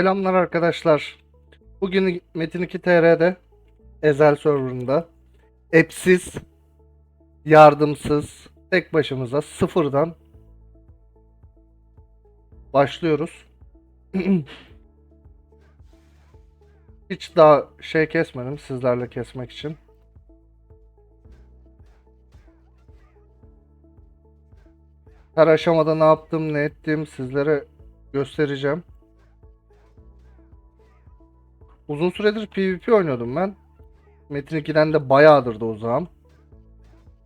Selamlar arkadaşlar. Bugün Metin 2 TR'de Ezel serverında app'siz, yardımsız, tek başımıza sıfırdan başlıyoruz. Hiç daha şey kesmedim sizlerle kesmek için. Her aşamada ne yaptım, ne ettim sizlere göstereceğim. Uzun süredir PvP oynuyordum ben. Metin 2'den de bayağıdır da uzağım.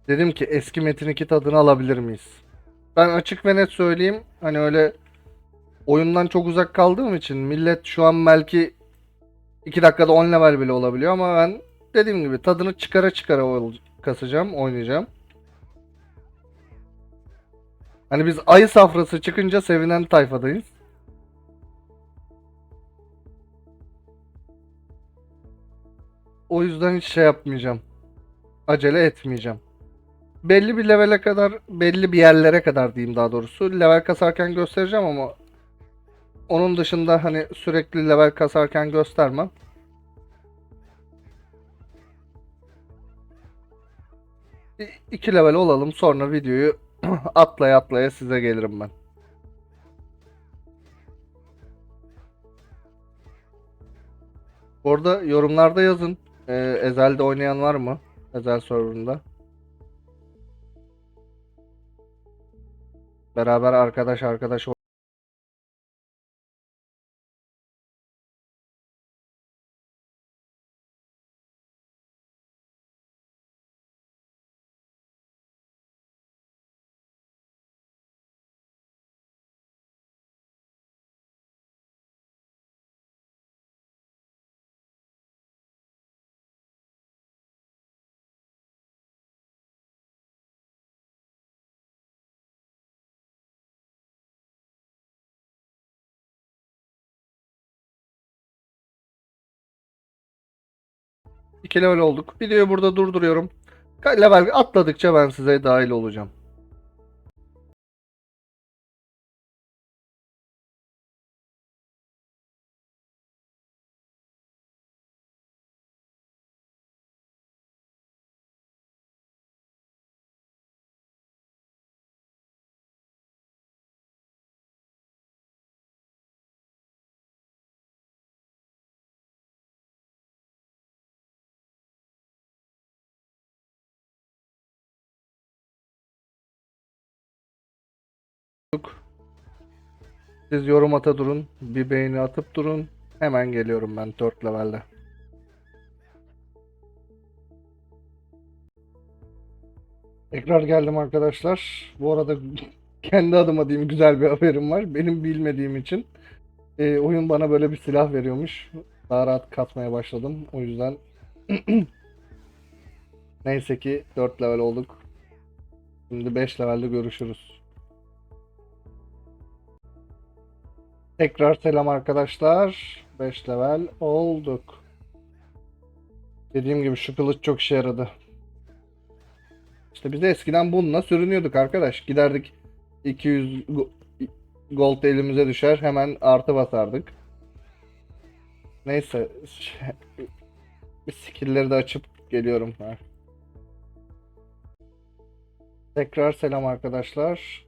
Dedim ki eski Metin 2 tadını alabilir miyiz? Ben açık ve net söyleyeyim. Hani öyle oyundan çok uzak kaldığım için millet şu an belki 2 dakikada 10 level bile olabiliyor ama ben dediğim gibi tadını çıkara çıkara kasacağım, oynayacağım. Hani biz ayı safrası çıkınca sevinen tayfadayız. O yüzden hiç şey yapmayacağım. Acele etmeyeceğim. Belli bir levele kadar, belli bir yerlere kadar diyeyim daha doğrusu. Level kasarken göstereceğim ama onun dışında hani sürekli level kasarken göstermem. İki level olalım sonra videoyu atlaya atlaya size gelirim ben. Bu arada yorumlarda yazın. Ee, Ezel'de oynayan var mı? Ezel serverında. Beraber arkadaş arkadaş ol- İki level olduk. Videoyu burada durduruyorum. Level atladıkça ben size dahil olacağım. Siz yorum ata durun. Bir beğeni atıp durun. Hemen geliyorum ben 4 levelde. Tekrar geldim arkadaşlar. Bu arada kendi adıma diyeyim güzel bir haberim var. Benim bilmediğim için e, oyun bana böyle bir silah veriyormuş. Daha rahat katmaya başladım. O yüzden neyse ki 4 level olduk. Şimdi 5 levelde görüşürüz. Tekrar selam arkadaşlar. 5 level olduk. Dediğim gibi şu kılıç çok işe yaradı. İşte biz de eskiden bununla sürünüyorduk arkadaş. Giderdik 200 go- gold elimize düşer hemen artı basardık. Neyse. Bir skill'leri de açıp geliyorum. Tekrar selam arkadaşlar.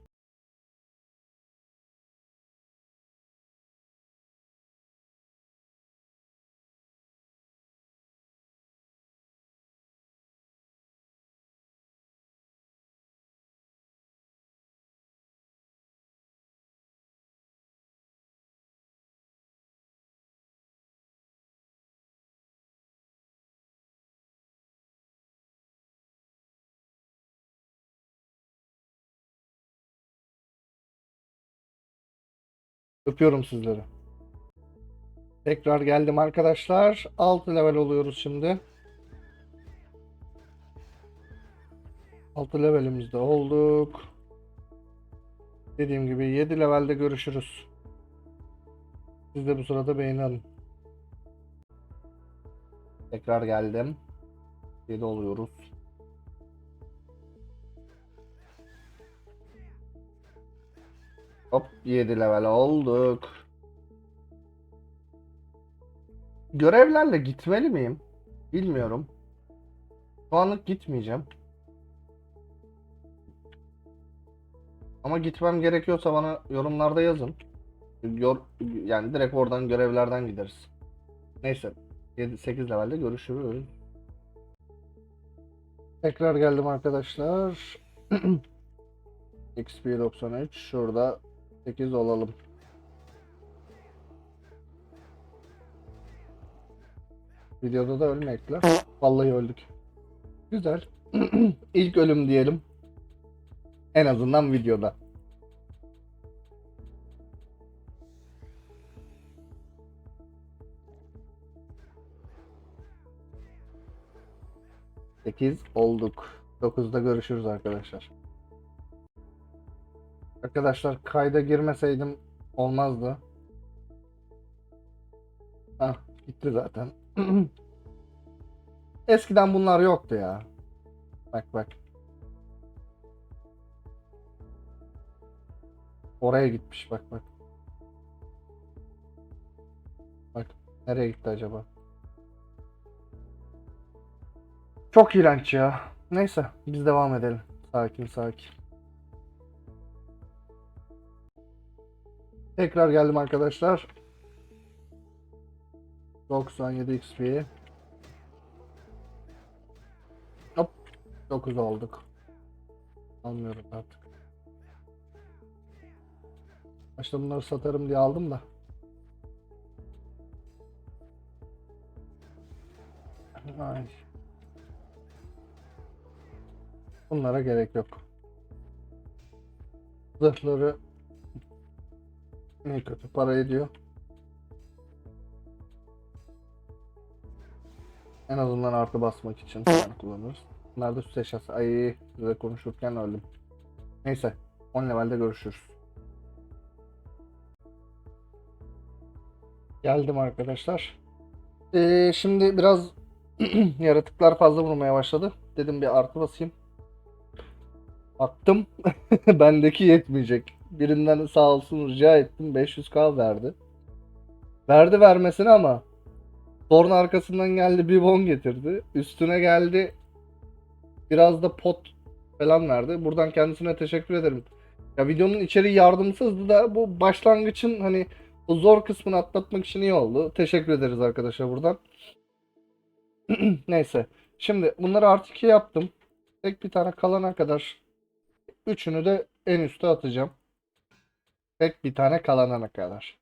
Öpüyorum sizleri. Tekrar geldim arkadaşlar. 6 level oluyoruz şimdi. 6 levelimizde olduk. Dediğim gibi 7 levelde görüşürüz. Siz de bu sırada beğeni alın. Tekrar geldim. 7 oluyoruz. Hop 7 level olduk. görevlerle gitmeli miyim? Bilmiyorum. Şu anlık gitmeyeceğim. Ama gitmem gerekiyorsa bana yorumlarda yazın. Yor, yani direkt oradan görevlerden gideriz. Neyse. 7-8 levelde görüşürüz. Tekrar geldim arkadaşlar. XP 93 şurada 8 olalım. Videoda da ölmekler. Vallahi öldük. Güzel. İlk ölüm diyelim. En azından videoda. Sekiz olduk. 9'da görüşürüz arkadaşlar. Arkadaşlar kayda girmeseydim olmazdı. Hah gitti zaten. Eskiden bunlar yoktu ya. Bak bak. Oraya gitmiş bak bak. Bak nereye gitti acaba? Çok iğrenç ya. Neyse biz devam edelim. Sakin sakin. Tekrar geldim arkadaşlar. 97 XP. Hop 9 olduk. Almıyorum artık. Başta bunları satarım diye aldım da. Ay. Bunlara gerek yok. Zırhları ne kötü para ediyor. En azından artı basmak için yani kullanırız. Da süs eşyası. Ay size konuşurken öldüm. Neyse 10 levelde görüşürüz. Geldim arkadaşlar. Ee, şimdi biraz yaratıklar fazla vurmaya başladı. Dedim bir artı basayım. Baktım bendeki yetmeyecek. Birinden sağ olsun rica ettim 500k verdi. Verdi vermesine ama sonra arkasından geldi bir won getirdi. Üstüne geldi biraz da pot falan verdi. Buradan kendisine teşekkür ederim. Ya videonun içeriği yardımsızdı da bu başlangıçın hani o zor kısmını atlatmak için iyi oldu. Teşekkür ederiz arkadaşlar buradan. Neyse. Şimdi bunları artı 2 yaptım. Tek bir tane kalana kadar üçünü de en üste atacağım. Tek bir tane kalana kadar.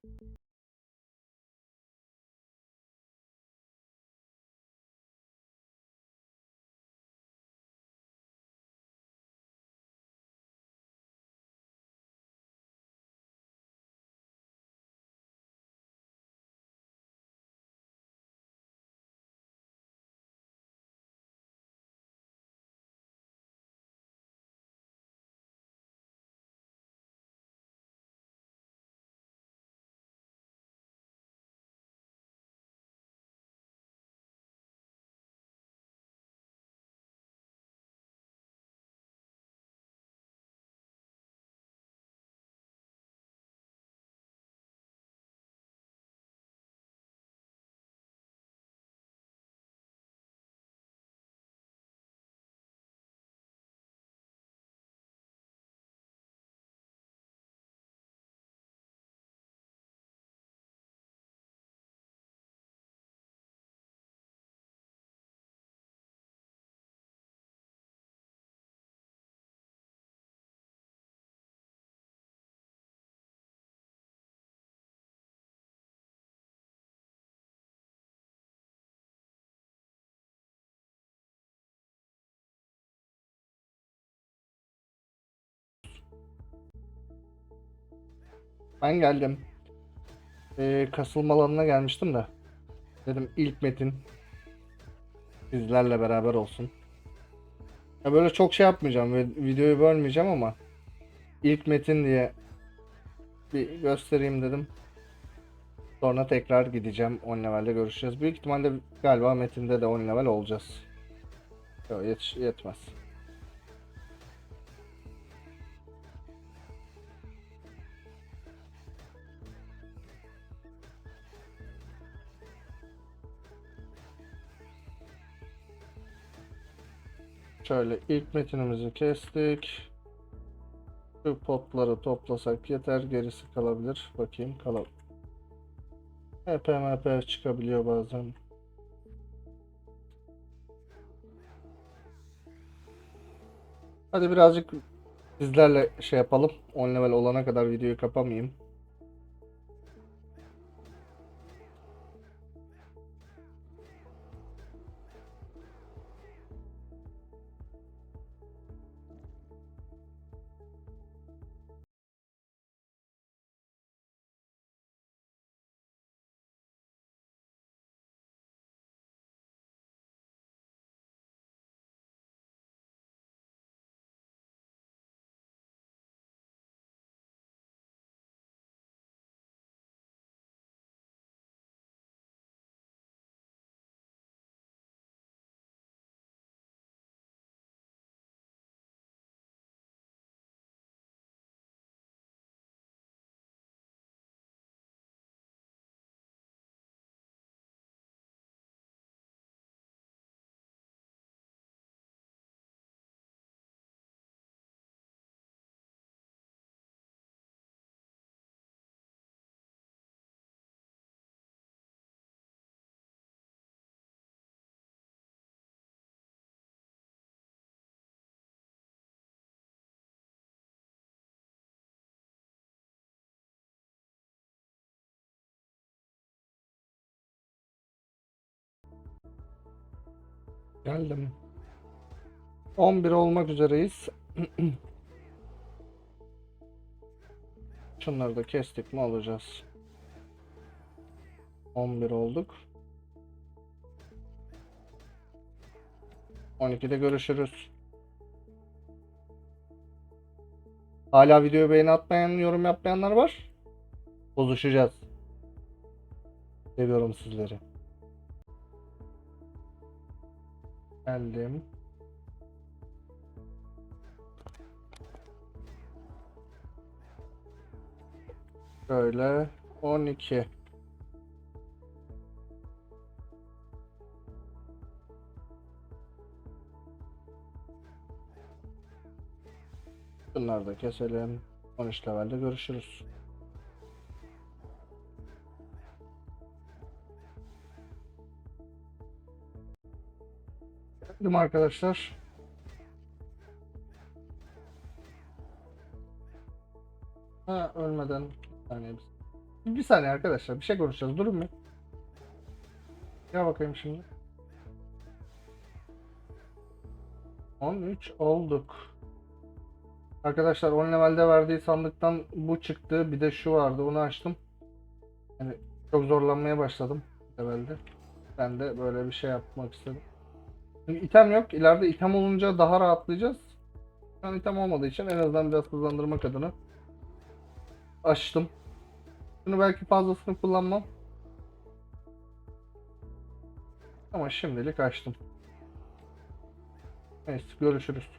Ben geldim. Ee, kasılma alanına gelmiştim de. Dedim ilk metin sizlerle beraber olsun. Ya böyle çok şey yapmayacağım ve videoyu bölmeyeceğim ama ilk metin diye bir göstereyim dedim. Sonra tekrar gideceğim 10 levelde görüşeceğiz. Büyük ihtimalle galiba metinde de 10 level olacağız. Yok yet yetmez. Şöyle ilk metinimizi kestik. Şu potları toplasak yeter. Gerisi kalabilir. Bakayım kalabilir. EP MP çıkabiliyor bazen. Hadi birazcık sizlerle şey yapalım. 10 level olana kadar videoyu kapamayayım. Geldim. 11 olmak üzereyiz. Şunları da kestik mi alacağız. 11 olduk. 12'de görüşürüz. Hala video beğeni atmayan, yorum yapmayanlar var. Bozuşacağız. Seviyorum sizleri. Geldim. Şöyle 12. Bunları da keselim. 13 levelde görüşürüz. Geldim arkadaşlar. Ha ölmeden bir saniye bir, saniye arkadaşlar bir şey konuşacağız durun mu? Gel bakayım şimdi. 13 olduk. Arkadaşlar 10 levelde verdiği sandıktan bu çıktı. Bir de şu vardı. Onu açtım. Yani çok zorlanmaya başladım levelde. Ben de böyle bir şey yapmak istedim. Çünkü item yok. İleride item olunca daha rahatlayacağız. Şu an item olmadığı için en azından biraz hızlandırmak adına açtım. Bunu belki fazlasını kullanmam. Ama şimdilik açtım. Neyse görüşürüz.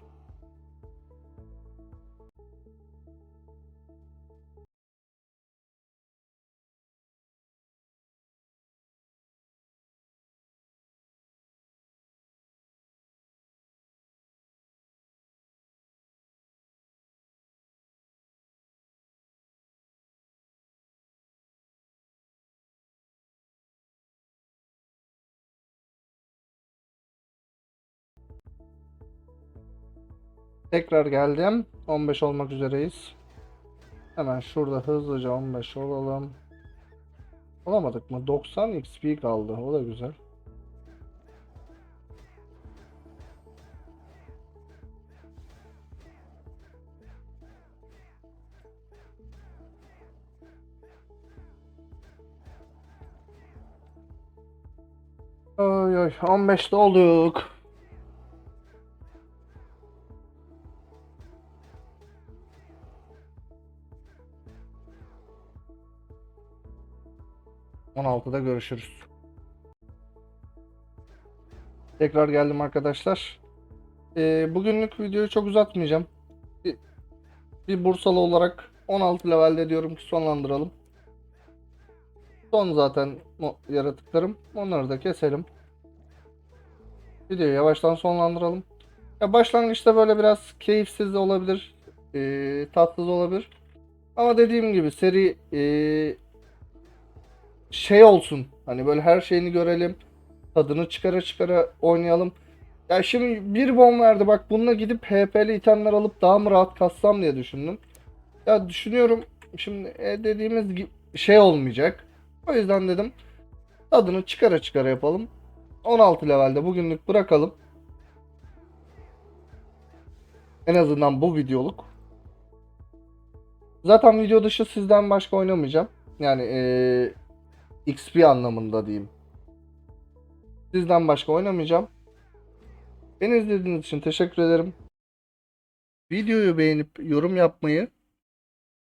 Tekrar geldim. 15 olmak üzereyiz. Hemen şurada hızlıca 15 olalım. Olamadık mı? 90 XP kaldı. O da güzel. Oy oy 15'te olduk. On altıda görüşürüz. Tekrar geldim arkadaşlar. Ee, bugünlük videoyu çok uzatmayacağım. Bir, bir Bursalı olarak 16 levelde diyorum ki sonlandıralım. Son zaten yaratıklarım. Onları da keselim. Videoyu yavaştan sonlandıralım. Ya başlangıçta böyle biraz keyifsiz olabilir, e, tatsız olabilir. Ama dediğim gibi seri e, şey olsun. Hani böyle her şeyini görelim. Tadını çıkara çıkara oynayalım. Ya şimdi bir bon verdi bak bununla gidip HP'li itemler alıp daha mı rahat kassam diye düşündüm. Ya düşünüyorum şimdi e, dediğimiz gibi şey olmayacak. O yüzden dedim tadını çıkara çıkara yapalım. 16 levelde bugünlük bırakalım. En azından bu videoluk. Zaten video dışı sizden başka oynamayacağım. Yani eee, XP anlamında diyeyim. Sizden başka oynamayacağım. Beni izlediğiniz için teşekkür ederim. Videoyu beğenip yorum yapmayı,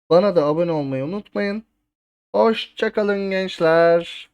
bana da abone olmayı unutmayın. Hoşçakalın gençler.